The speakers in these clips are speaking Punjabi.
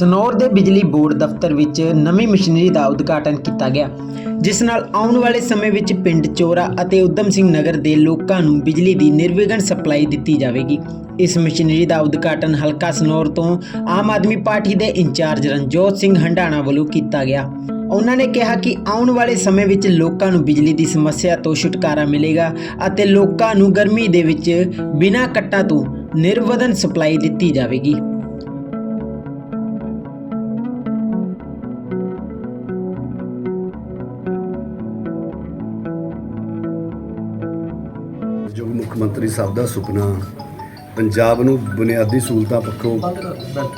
ਸਨੌਰ ਦੇ ਬਿਜਲੀ ਬੋਰਡ ਦਫ਼ਤਰ ਵਿੱਚ ਨਵੀਂ ਮਸ਼ੀਨਰੀ ਦਾ ਉਦਘਾਟਨ ਕੀਤਾ ਗਿਆ, ਜਿਸ ਨਾਲ ਆਉਣ ਵਾਲੇ ਸਮੇਂ ਵਿੱਚ ਪਿੰਡ ਚੋਰਾ ਅਤੇ ਉਦਮ ਸਿੰਘ ਨਗਰ ਦੇ ਲੋਕਾਂ ਨੂੰ ਬਿਜਲੀ ਦੀ ਨਿਰਵਿਘਨ ਸਪਲਾਈ ਦਿੱਤੀ ਜਾਵੇਗੀ। ਇਸ ਮਸ਼ੀਨਰੀ ਦਾ ਉਦਘਾਟਨ ਹਲਕਾ ਸਨੌਰ ਤੋਂ ਆਮ ਆਦਮੀ ਪਾਰਟੀ ਦੇ ਇੰਚਾਰਜ ਰਣਜੋਤ ਸਿੰਘ ਹੰਡਾਣਾ ਵੱਲੋਂ ਕੀਤਾ ਗਿਆ। ਉਹਨਾਂ ਨੇ ਕਿਹਾ ਕਿ ਆਉਣ ਵਾਲੇ ਸਮੇਂ ਵਿੱਚ ਲੋਕਾਂ ਨੂੰ ਬਿਜਲੀ ਦੀ ਸਮੱਸਿਆ ਤੋਂ ਛੁਟਕਾਰਾ ਮਿਲੇਗਾ ਅਤੇ ਲੋਕਾਂ ਨੂੰ ਗਰਮੀ ਦੇ ਵਿੱਚ ਬਿਨਾਂ ਕੱਟਾਂ ਤੋਂ ਨਿਰਵਿਘਨ ਸਪਲਾਈ ਦਿੱਤੀ ਜਾਵੇਗੀ। ਜੋ ਮੁੱਖ ਮੰਤਰੀ ਸਾਹਿਬ ਦਾ ਸੁਪਨਾ, ਪੰਜਾਬ ਨੂੰ ਬੁਨਿਆਦੀ ਸਹੂਲਤਾਂ ਪੱਖੋਂ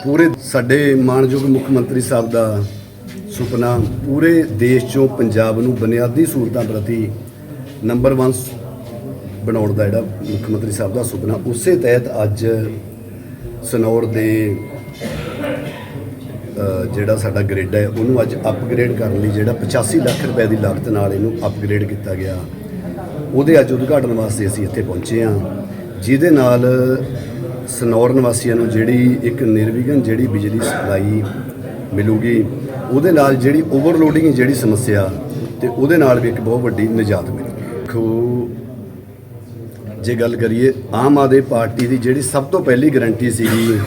ਪੂਰੇ ਸਾਡੇ ਮਾਣਯੋਗ ਮੁੱਖ ਮੰਤਰੀ ਸਾਹਿਬ ਦਾ ਸੁਪਨਾ, ਪੂਰੇ ਦੇਸ਼ 'ਚੋਂ ਪੰਜਾਬ ਨੂੰ ਬੁਨਿਆਦੀ ਸਹੂਲਤਾਂ ਪ੍ਰਤੀ ਨੰਬਰ 1 ਬਣਾਉਣ ਦਾ ਜਿਹੜਾ ਮੁੱਖ ਮੰਤਰੀ ਸਾਹਿਬ ਦਾ ਸੁਪਨਾ, ਉਸੇ ਤਹਿਤ ਅੱਜ ਸਨੌਰ ਦੇ ਜਿਹੜਾ ਸਾਡਾ ਗ੍ਰਿਡ ਹੈ, ਉਹਨੂੰ ਅੱਜ ਅਪਗ੍ਰੇਡ ਕਰਨ ਲਈ ਜਿਹੜਾ 85 ਲੱਖ ਰੁਪਏ ਦੀ ਲਾਗਤ ਨਾਲ ਇਹਨੂੰ ਅਪਗ੍ਰੇਡ ਕੀਤਾ ਗਿਆ। ਉਹਦੇ ਅੱਜ ਉਦਘਾਟਨ ਵਾਸਤੇ ਅਸੀਂ ਇੱਥੇ ਪਹੁੰਚੇ ਹਾਂ, ਜਿਹਦੇ ਨਾਲ ਸਨੌਰ ਨਿਵਾਸੀਆਂ ਨੂੰ ਜਿਹੜੀ ਇੱਕ ਨਿਰਵਿਘਨ ਜਿਹੜੀ ਬਿਜਲੀ ਸਪਲਾਈ ਮਿਲੂਗੀ, ਉਹਦੇ ਨਾਲ ਜਿਹੜੀ ਓਵਰਲੋਡਿੰਗ ਜਿਹੜੀ ਸਮੱਸਿਆ ਤੇ ਉਹਦੇ ਨਾਲ ਵੀ ਇੱਕ ਬਹੁਤ ਵੱਡੀ ਨਿਜਾਤ ਮਿਲੇਗੀ। ਖੋ ਜੇ ਗੱਲ ਕਰੀਏ, ਆਮ ਆਦਮੀ ਪਾਰਟੀ ਦੀ ਜਿਹੜੀ ਸਭ ਤੋਂ ਪਹਿਲੀ ਗਰੰਟੀ ਸੀਗੀ,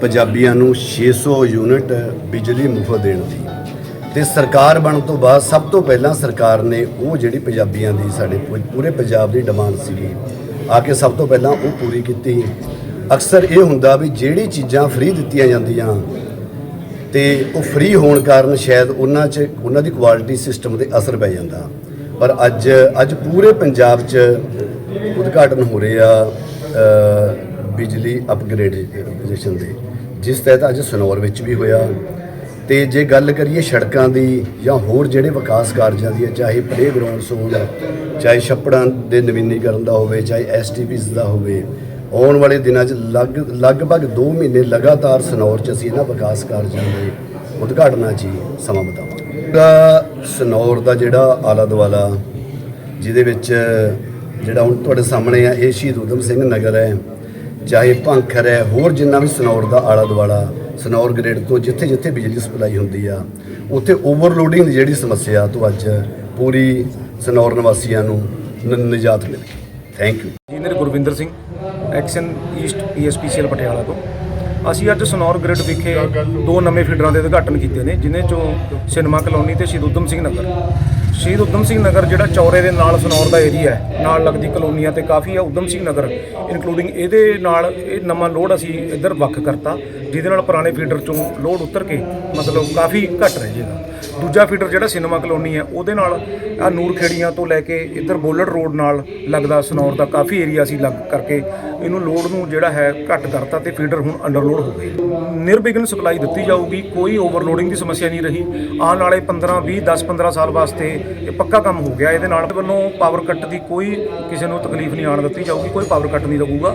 ਪੰਜਾਬੀਆਂ ਨੂੰ 600 ਯੂਨਿਟ ਬਿਜਲੀ ਮੁਫਤ ਦੇਣ ਦੀ। ਤੇ ਸਰਕਾਰ ਬਣਨ ਤੋਂ ਬਾਅਦ ਸਭ ਤੋਂ ਪਹਿਲਾਂ ਸਰਕਾਰ ਨੇ ਉਹ ਜਿਹੜੀ ਪੰਜਾਬੀਆਂ ਦੀ ਸਾਡੇ ਪੂ- ਪੂਰੇ ਪੰਜਾਬ ਦੀ ਡਿਮਾਂਡ ਸੀਗੀ, ਆ ਕੇ ਸਭ ਤੋਂ ਪਹਿਲਾਂ ਉਹ ਪੂਰੀ ਕੀਤੀ। ਅਕਸਰ ਇਹ ਹੁੰਦਾ ਵੀ ਜਿਹੜੀ ਚੀਜ਼ਾਂ ਫ੍ਰੀ ਦਿੱਤੀਆਂ ਜਾਂਦੀਆਂ ਤੇ ਉਹ ਫ੍ਰੀ ਹੋਣ ਕਾਰਨ ਸ਼ਾਇਦ ਉਹਨਾਂ 'ਚ ਉਹਨਾਂ ਦੀ ਕੁਆਲਿਟੀ ਸਿਸਟਮ ਤੇ ਅਸਰ ਪੈ ਜਾਂਦਾ। ਪਰ ਅੱਜ ਅੱਜ ਪੂਰੇ ਪੰਜਾਬ 'ਚ ਉਦਘਾਟਨ ਹੋ ਰਹੇ ਆ ਬਿਜਲੀ ਅਪਗ੍ਰੇਡੇਸ਼ਨ ਦੇ, ਜਿਸ ਤਹਿਤ ਅੱਜ ਸਨੌਰ ਵਿੱਚ ਵੀ ਹੋਇਆ। ਤੇ ਜੇ ਗੱਲ ਕਰੀਏ ਸੜਕਾਂ ਦੀ ਜਾਂ ਹੋਰ ਜਿਹੜੇ ਵਿਕਾਸ ਕਾਰਜਾਂ ਦੀ ਹੈ, ਚਾਹੇ ਪਲੇਗਰਾਊਂਡਸ ਹੋਣ ਚਾਹੇ ਛੱਪੜਾਂ ਦੇ ਨਵੀਨੀਕਰਨ ਦਾ ਹੋਵੇ ਚਾਹੇ ਐਸਟੀਪੀਸ ਦਾ ਹੋਵੇ ਆਉਣ ਵਾਲੇ ਦਿਨਾਂ 'ਚ ਲਗ ਲਗਭਗ 2 ਮਹੀਨੇ ਲਗਾਤਾਰ ਸਨੌਰ 'ਚ ਅਸੀਂ ਇਹਨਾਂ ਵਿਕਾਸ ਕਾਰਜਾਂ ਦੇ ਉਦਘਾਟਨਾਂ 'ਚ ਹੀ ਸਮਾਂ ਬਿਤਾਵਾਂਗੇ। ਦਾ ਸਨੌਰ ਦਾ ਜਿਹੜਾ ਆਲਾ ਦੁਆਲਾ ਜਿਹਦੇ ਵਿੱਚ ਜਿਹੜਾ ਹੁਣ ਤੁਹਾਡੇ ਸਾਹਮਣੇ ਆ ਇਹ ਸ਼ਹੀਦ ਊਧਮ ਸਿੰਘ ਨਗਰ ਹੈ ਚਾਹੇ ਭੰਖਰ ਹੈ ਹੋਰ ਜਿੰਨਾ ਵੀ ਸਨੌਰ ਦਾ ਆਲਾ ਦੁਆਲਾ ਸਨੌਰ ਗ੍ਰੇਡ ਤੋਂ ਜਿੱਥੇ ਜਿੱਥੇ ਬਿਜਲੀ ਸਪਲਾਈ ਹੁੰਦੀ ਆ, ਉੱਥੇ ਓਵਰਲੋਡਿੰਗ ਦੀ ਜਿਹੜੀ ਸਮੱਸਿਆ ਤੋਂ ਅੱਜ ਪੂਰੀ ਸਨੌਰ ਨਿਵਾਸੀਆਂ ਨੂੰ ਨ- ਨਿਜਾਤ ਮਿਲ thank you engineer Gurvinder Singh XEN east PSPCL Patiala ਤੋਂ। ਅਸੀਂ ਅੱਜ ਸਨੌਰ ਗ੍ਰਿਡ ਵਿਖੇ ਦੋ ਨਵੇਂ ਫੀਡਰਾਂ ਦੇ ਉਦਘਾਟਨ ਕੀਤੇ ਨੇ, ਜਿਨ੍ਹਾਂ ਚੋਂ ਸਿਨੇਮਾ ਕਲੋਨੀ ਤੇ ਸ਼ਹੀਦ ਊਧਮ ਸਿੰਘ ਨਗਰ। ਸ਼ਹੀਦ ਊਧਮ ਸਿੰਘ ਨਗਰ ਜਿਹੜਾ ਚੌਰੇ ਦੇ ਨਾਲ ਸਨੌਰ ਦਾ ਏਰੀਆ ਹੈ, ਨਾਲ ਲੱਗਦੀ ਕਲੋਨੀਆਂ ਤੇ ਕਾਫੀ ਆ। ਊਧਮ ਸਿੰਘ ਨਗਰ ਇਨਕਲੂਡਿੰਗ ਇਹਦੇ ਨਾਲ ਇਹ ਨਵਾਂ ਲੋਡ ਅਸੀਂ ਇੱਧਰ ਵੱਖ ਕਰਤਾ। ਜਿਹਦੇ ਨਾਲ ਪੁਰਾਣੇ ਫੀਡਰ ਚੋਂ ਲੋਡ ਉਤਰ ਕੇ ਮਤਲਬ ਕਾਫੀ ਘੱਟ ਰਹਿ ਜਾਏਗਾ ਦੂਜਾ ਫੀਡਰ ਜਿਹੜਾ ਸਿਨੇਮਾ ਕਲੋਨੀ ਹੈ, ਉਹਦੇ ਨਾਲ ਆ ਨੂਰ ਖੇੜੀਆਂ ਤੋਂ ਲੈ ਕੇ ਇੱਧਰ ਬੋਲੜ ਰੋਡ ਨਾਲ ਲੱਗਦਾ ਸਨੌਰ ਦਾ ਕਾਫੀ ਏਰੀਆ ਸੀ ਲੱਗ ਕਰਕੇ ਇਹਨੂੰ ਲੋਡ ਨੂੰ ਜਿਹੜਾ ਹੈ ਘੱਟ ਕਰਤਾ ਤੇ ਫੀਡਰ ਹੁਣ ਅੰਡਰਲੋਡ ਹੋ ਗਏ ਨਿਰਵਿਘਨ ਸਪਲਾਈ ਦਿੱਤੀ ਜਾਊਗੀ, ਕੋਈ ਓਵਰਲੋਡਿੰਗ ਦੀ ਸਮੱਸਿਆ ਨਹੀਂ ਰਹੀ। ਆਉਣ ਵਾਲੇ 15 20 10 15 ਸਾਲ ਵਾਸਤੇ ਇਹ ਪੱਕਾ ਕੰਮ ਹੋ ਗਿਆ ਇਹਦੇ ਨਾਲ। ਵੱਲੋਂ ਪਾਵਰ ਕੱਟ ਦੀ ਕੋਈ ਕਿਸੇ ਨੂੰ ਤਕਲੀਫ ਨਹੀਂ ਆਉਣ ਦਿੱਤੀ ਜਾਊਗੀ, ਕੋਈ ਪਾਵਰ ਕੱਟ ਨਹੀਂ ਲੱਗੂਗਾ।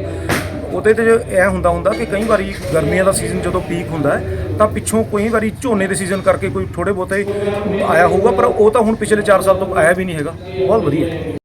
ਉਹਦੇ ਤੇ ਇਹ ਹੁੰਦਾ ਹੁੰਦਾ ਕਿ ਕਈ ਵਾਰੀ ਗਰਮੀਆਂ ਦਾ ਸੀਜ਼ਨ ਜਦੋਂ ਪੀਕ ਹੁੰਦਾ ਤਾਂ ਪਿੱਛੋਂ ਕਈ ਵਾਰੀ ਝੋਨੇ ਦੇ ਸੀਜ਼ਨ ਕਰਕੇ ਕੋਈ ਥੋੜੇ ਬਹੁਤੇ ਆਇਆ ਹੋਊਗਾ, ਪਰ ਉਹ ਤਾਂ ਹੁਣ ਪਿਛਲੇ 4 ਸਾਲ ਤੋਂ ਆਇਆ ਵੀ ਨਹੀਂ ਹੈਗਾ। ਬਹੁਤ ਵਧੀਆ।